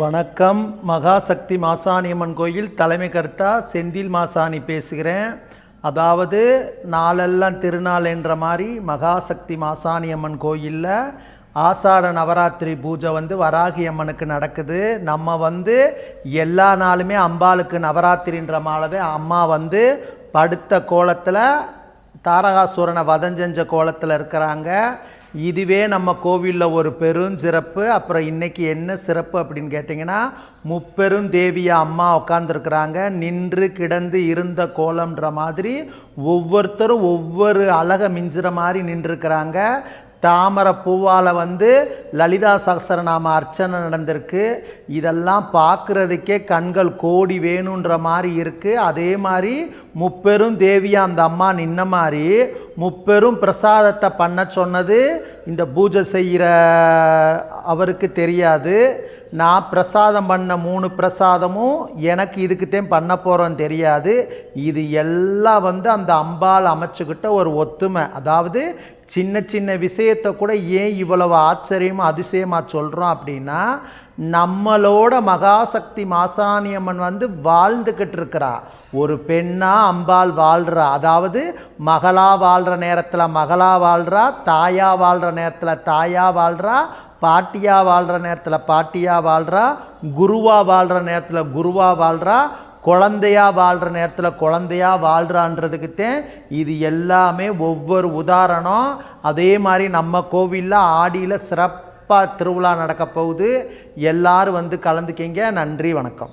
வணக்கம். மகாசக்தி மாசாணியம்மன் கோயில் தலைமை கர்த்தா செந்தில் மாசாணி பேசுகிறேன். அதாவது நாளெல்லாம் திருநாள் என்ற மாதிரி மகாசக்தி மாசாணியம்மன் கோயிலில் ஆசாட நவராத்திரி பூஜை வந்து வராகி அம்மனுக்கு நடக்குது. நம்ம வந்து எல்லா நாளுமே அம்பாளுக்கு நவராத்திரின்ற மாலதை அம்மா வந்து படுத்த கோலத்தில் தாரகாசுரனை வதஞ்செஞ்ச கோலத்தில் இருக்கிறாங்க. இதுவே நம்ம கோவிலில் ஒரு பெருஞ்சிறப்பு அப்புறம் இன்னைக்கு என்ன சிறப்பு அப்படின்னு கேட்டிங்கன்னா முப்பெரும் தேவியா அம்மா உட்காந்துருக்குறாங்க நின்று கிடந்து இருந்த கோலம்ன்ற மாதிரி ஒவ்வொருத்தரும் ஒவ்வொரு அழகை மிஞ்சுற மாதிரி நின்றுருக்கிறாங்க. தாமரை பூவால் வந்து லலிதா சகசரநாம அர்ச்சனை நடந்திருக்கு. இதெல்லாம் பார்க்குறதுக்கே கண்கள் கோடி வேணுன்ற மாதிரி இருக்குது அதே மாதிரி முப்பெரும் தேவியாக அந்த அம்மா நின்ன மாதிரி முப்பெரும் பிரசாதத்தை பண்ண சொன்னது இந்த பூஜை செய்கிற அவருக்கு தெரியாது. நான் பிரசாதம் பண்ண மூணு பிரசாதமும் எனக்கு இதுக்குத்தான் பண்ண போகிறோன்னு தெரியாது. இது எல்லாம் வந்து அந்த அம்பாள் அமைச்சுக்கிட்ட ஒரு ஒத்துமை. அதாவது சின்ன சின்ன விஷயத்தை கூட ஏன் இவ்வளவு ஆச்சரியமாக அதிசயமாக சொல்கிறோம் அப்படின்னா நம்மளோட மகாசக்தி மாசாணியம்மன் வந்து வாழ்ந்துக்கிட்டு இருக்கிறா. ஒரு பெண்ணாக அம்பாள் வாழ்கிறா அதாவது மகளா வாழ்கிற நேரத்தில் மகளாக வாழ்கிறா தாயா வாழ்கிற நேரத்தில் தாயா வாழ்கிறா பாட்டியாக வாழ்கிற நேரத்தில் பாட்டியாக வாழ்கிறா குருவாக வாழ்கிற நேரத்தில் குருவாக வாழ்கிறா குழந்தையா வாழ்கிற நேரத்தில் குழந்தையா வாழ்கிறான்றதுக்குத்தேன் இது எல்லாமே ஒவ்வொரு உதாரணம். அதே மாதிரி நம்ம கோவிலில் ஆடியில் சிறப்பாக திருவிழா நடக்க போகுது. எல்லோரும் வந்து கலந்துக்கிங்க. நன்றி வணக்கம்.